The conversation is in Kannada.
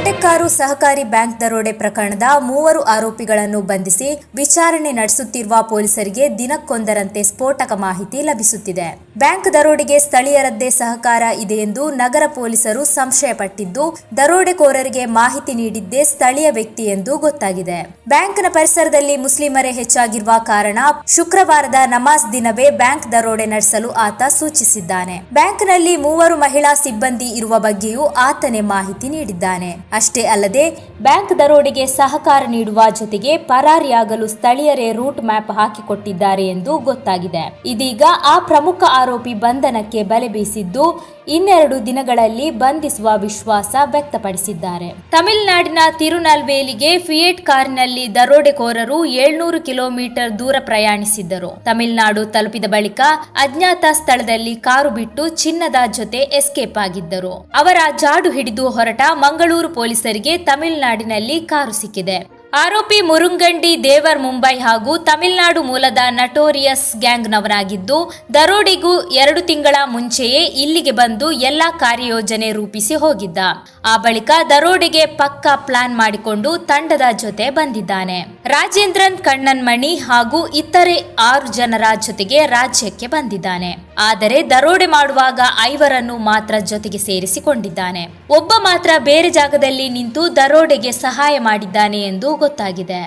ಕೋಟೆಕ್ಕಾರು ಸಹಕಾರಿ ಬ್ಯಾಂಕ್ ದರೋಡೆ ಪ್ರಕರಣದ ಮೂವರು ಆರೋಪಿಗಳನ್ನು ಬಂಧಿಸಿ ವಿಚಾರಣೆ ನಡೆಸುತ್ತಿರುವ ಪೊಲೀಸರಿಗೆ ದಿನಕ್ಕೊಂದರಂತೆ ಸ್ಫೋಟಕ ಮಾಹಿತಿ ಲಭಿಸುತ್ತಿದೆ. ಬ್ಯಾಂಕ್ ದರೋಡೆಗೆ ಸ್ಥಳೀಯರದ್ದೇ ಸಹಕಾರ ಇದೆ ಎಂದು ನಗರ ಪೊಲೀಸರು ಸಂಶಯಪಟ್ಟಿದ್ದು, ದರೋಡೆಕೋರರಿಗೆ ಮಾಹಿತಿ ನೀಡಿದ್ದೇ ಸ್ಥಳೀಯ ವ್ಯಕ್ತಿ ಎಂದು ಗೊತ್ತಾಗಿದೆ. ಬ್ಯಾಂಕ್ನ ಪರಿಸರದಲ್ಲಿ ಮುಸ್ಲಿಮರೇ ಹೆಚ್ಚಾಗಿರುವ ಕಾರಣ ಶುಕ್ರವಾರದ ನಮಾಜ್ ದಿನವೇ ಬ್ಯಾಂಕ್ ದರೋಡೆ ನಡೆಸಲು ಆತ ಸೂಚಿಸಿದ್ದಾನೆ. ಬ್ಯಾಂಕ್ನಲ್ಲಿ ಮೂವರು ಮಹಿಳಾ ಸಿಬ್ಬಂದಿ ಇರುವ ಬಗ್ಗೆಯೂ ಆತನೇ ಮಾಹಿತಿ ನೀಡಿದ್ದಾನೆ. ಅಷ್ಟೇ ಅಲ್ಲದೆ, ಬ್ಯಾಂಕ್ ದರೋಡೆಗೆ ಸಹಕಾರ ನೀಡುವ ಜೊತೆಗೆ ಪರಾರಿಯಾಗಲು ಸ್ಥಳೀಯರೇ ರೂಟ್ ಮ್ಯಾಪ್ ಹಾಕಿಕೊಟ್ಟಿದ್ದಾರೆ ಎಂದು ಗೊತ್ತಾಗಿದೆ. ಇದೀಗ ಆ ಪ್ರಮುಖ ಆರೋಪಿ ಬಂಧನಕ್ಕೆ ಬಲೆ ಬೀಸಿದ್ದು ಇನ್ನೆರಡು ದಿನಗಳಲ್ಲಿ ಬಂಧಿಸುವ ವಿಶ್ವಾಸ ವ್ಯಕ್ತಪಡಿಸಿದ್ದಾರೆ. ತಮಿಳುನಾಡಿನ ತಿರುನಲ್ವೇಲಿಗೆ ಫಿಯೇಟ್ ಕಾರಿನಲ್ಲಿ ದರೋಡೆಕೋರರು ಏಳ್ನೂರು ಕಿಲೋಮೀಟರ್ ದೂರ ಪ್ರಯಾಣಿಸಿದ್ದರು. ತಮಿಳುನಾಡು ತಲುಪಿದ ಬಳಿಕ ಅಜ್ಞಾತ ಸ್ಥಳದಲ್ಲಿ ಕಾರು ಬಿಟ್ಟು ಚಿನ್ನದ ಜೊತೆ ಎಸ್ಕೇಪ್ ಆಗಿದ್ದರು. ಅವರ ಜಾಡು ಹಿಡಿದು ಹೊರಟ ಮಂಗಳೂರು ಪೊಲೀಸರಿಗೆ ತಮಿಳುನಾಡಿನಲ್ಲಿ ಕಾರು ಸಿಕ್ಕಿದೆ. ಆರೋಪಿ ಮುರುಂಗಂಡಿ ದೇವರ್ ಮುಂಬೈ ಹಾಗೂ ತಮಿಳುನಾಡು ಮೂಲದ ನಟೋರಿಯಸ್ ಗ್ಯಾಂಗ್ನವರಾಗಿದ್ದು, ದರೋಡಿಗೂ ಎರಡು ತಿಂಗಳ ಮುಂಚೆಯೇ ಇಲ್ಲಿಗೆ ಬಂದು ಎಲ್ಲಾ ಕಾರ್ಯಯೋಜನೆ ರೂಪಿಸಿ ಹೋಗಿದ್ದ. ಆ ಬಳಿಕ ದರೋಡೆಗೆ ಪಕ್ಕಾ ಪ್ಲಾನ್ ಮಾಡಿಕೊಂಡು ತಂಡದ ಜೊತೆ ಬಂದಿದ್ದಾನೆ. ರಾಜೇಂದ್ರನ್ ಕಣ್ಣನ್ಮಣಿ ಹಾಗೂ ಇತರೆ ಆರು ಜನರ ಜೊತೆಗೆ ರಾಜ್ಯಕ್ಕೆ ಬಂದಿದ್ದಾನೆ. ಆದರೆ ದರೋಡೆ ಮಾಡುವಾಗ ಐವರನ್ನು ಮಾತ್ರ ಜೊತೆಗೆ ಸೇರಿಸಿಕೊಂಡಿದ್ದಾನೆ. ಒಬ್ಬ ಮಾತ್ರ ಬೇರೆ ಜಾಗದಲ್ಲಿ ನಿಂತು ದರೋಡೆಗೆ ಸಹಾಯ ಮಾಡಿದ್ದಾನೆ ಎಂದು ಗೊತ್ತಾಗಿದೆ.